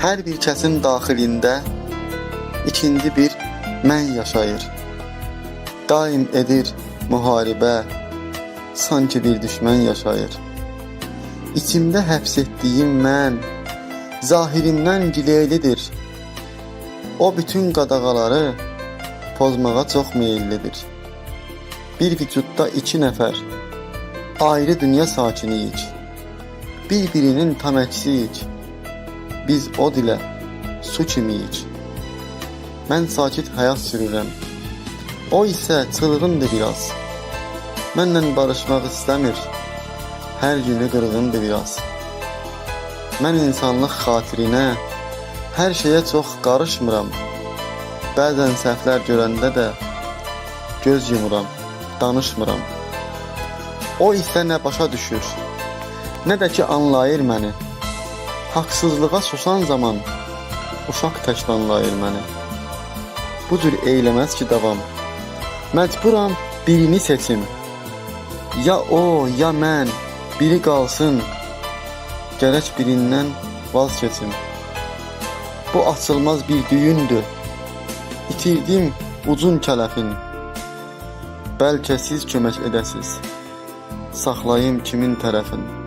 Hər bir kəsin daxilində ikinci bir mən yaşayır. Daim edir müharibə, sanki bir düşmən yaşayır. İçimdə həbs etdiyim mən zahirimdən gileylidir. O bütün qadağaları pozmağa çox meyillidir. Bir vücudda iki nəfər ayrı dünya sakiniyik. Bir-birinin tam əksiyik. Biz o dilə su kimiyik. Mən sakit həyat sürürəm. O isə çılğındır biraz. Mənlə barışmaq istəmir. Hər günü qırğındır biraz. Mən insanlıq xatirinə hər şeyə çox qarışmıram. Bəzən səhvlər görəndə də göz yumuram, danışmıram. O isə nə başa düşür, nə də ki anlayır məni. Haqsızlığa susan zaman uşaq tək danlayır məni. Bu cür eyləməz ki davam. Məcburam birini seçim. Ya o, ya mən, biri qalsın. Gərək birindən vaz keçim. Bu açılmaz bir düyündür. İtirdim uzun kələfin. Bəlkə siz kömək edəsiz. Saxlayım kimin tərəfin.